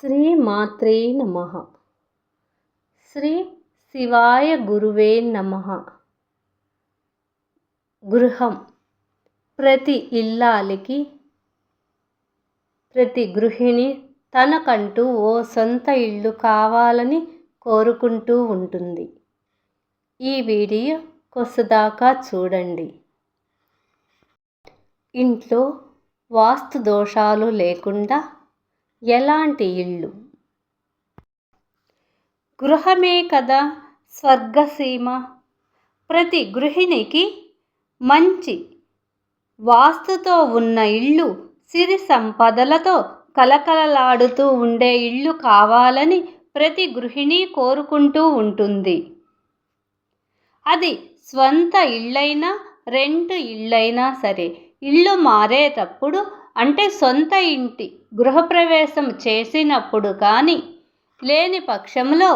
శ్రీ మాత్రే నమ. శ్రీ శివాయ గురువే నమ. గృహం ప్రతి ఇల్లాలికి ప్రతి గృహిణి తనకంటూ ఓ సొంత ఇల్లు కావాలని కోరుకుంటూ ఉంటుంది. ఈ వీడియో కొసదాకా చూడండి. ఇంట్లో వాస్తు దోషాలు లేకుండా ఎలాంటి ఇల్లు గృహమే కదా స్వర్గసీమ. ప్రతి గృహిణికి మంచి వాస్తుతో ఉన్న ఇల్లు సిరి సంపదలతో కలకలలాడుతూ ఉండే ఇల్లు కావాలని ప్రతి గృహిణి కోరుకుంటూ ఉంటుంది. అది స్వంత ఇళ్ళైనా రెంట్ ఇళ్ళైనా సరే ఇల్లు మారేటప్పుడు అంటే సొంత ఇంటి గృహప్రవేశం చేసినప్పుడు కానీ లేని పక్షంలో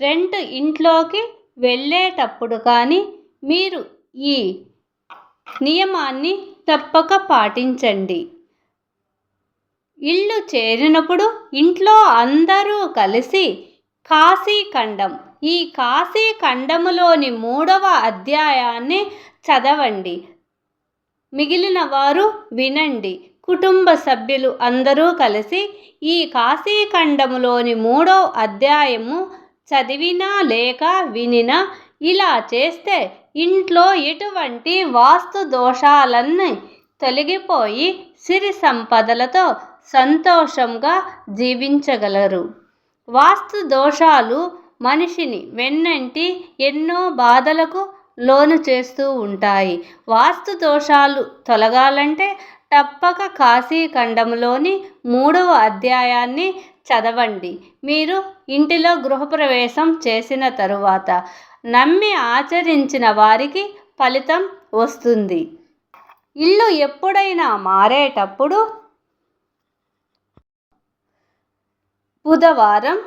రెంట్ ఇంట్లోకి వెళ్ళేటప్పుడు కానీ మీరు ఈ నియమాన్ని తప్పక పాటించండి. ఇల్లు చేరినప్పుడు ఇంట్లో అందరూ కలిసి కాశీఖండం. ఈ కాశీఖండములోని మూడవ అధ్యాయాన్ని చదవండి. మిగిలిన వారు వినండి. కుటుంబ సభ్యులు అందరూ కలిసి ఈ కాశీఖండములోని మూడో అధ్యాయము చదివినా లేక వినినా ఇలా చేస్తే ఇంట్లో ఎటువంటి వాస్తు దోషాలన్నీ తొలగిపోయి సిరి సంపదలతో సంతోషంగా జీవించగలరు. వాస్తు దోషాలు మనిషిని వెన్నంటి ఎన్నో బాధలకు లోను చేస్తూ ఉంటాయి. వాస్తు దోషాలు తొలగాలంటే తప్పక కాశీఖండంలోని మూడవ అధ్యాయాన్ని చదవండి. మీరు ఇంటిలో గృహప్రవేశం చేసిన తరువాత నమ్మి ఆచరించిన వారికి ఫలితం వస్తుంది. ఇల్లు ఎప్పుడైనా మారేటప్పుడు బుధవారం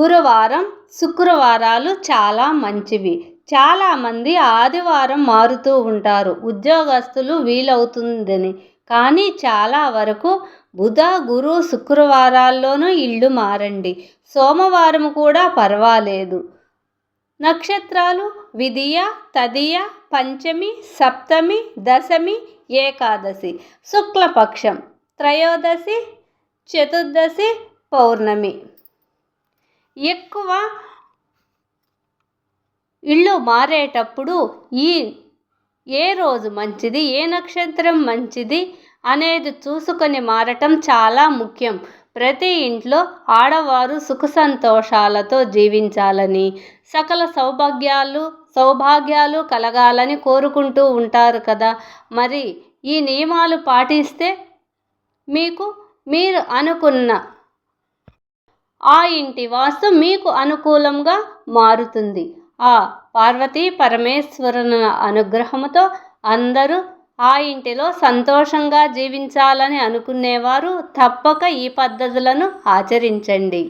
గురువారం శుక్రవారాలు చాలా మంచివి. చాలామంది ఆదివారం మారుతూ ఉంటారు. ఉద్యోగస్తులు వీలవుతుందని. కానీ చాలా వరకు బుధ గురు శుక్రవారాల్లోనూ ఇల్లు మారండి. సోమవారం కూడా పర్వాలేదు. నక్షత్రాలు విధియ తదియ పంచమి సప్తమి దశమి ఏకాదశి శుక్లపక్షం త్రయోదశి చతుర్దశి పౌర్ణమి. ఎక్కువ ఇల్లు మారేటప్పుడు ఈ ఏ రోజు మంచిది ఏ నక్షత్రం మంచిది అనేది చూసుకొని మారటం చాలా ముఖ్యం. ప్రతి ఇంట్లో ఆడవారు సుఖ సంతోషాలతో జీవించాలని సకల సౌభాగ్యాలు సౌభాగ్యాలు కలగాలని కోరుకుంటూ ఉంటారు కదా. మరి ఈ నియమాలు పాటిస్తే మీకు మీరు అనుకున్న ఆ ఇంటి వాస్తు మీకు అనుకూలంగా మారుతుంది. ఆ పార్వతీ పరమేశ్వరుని అనుగ్రహముతో అందరూ ఆ ఇంటిలో సంతోషంగా జీవించాలని అనుకునేవారు తప్పక ఈ పద్ధతులను ఆచరించండి.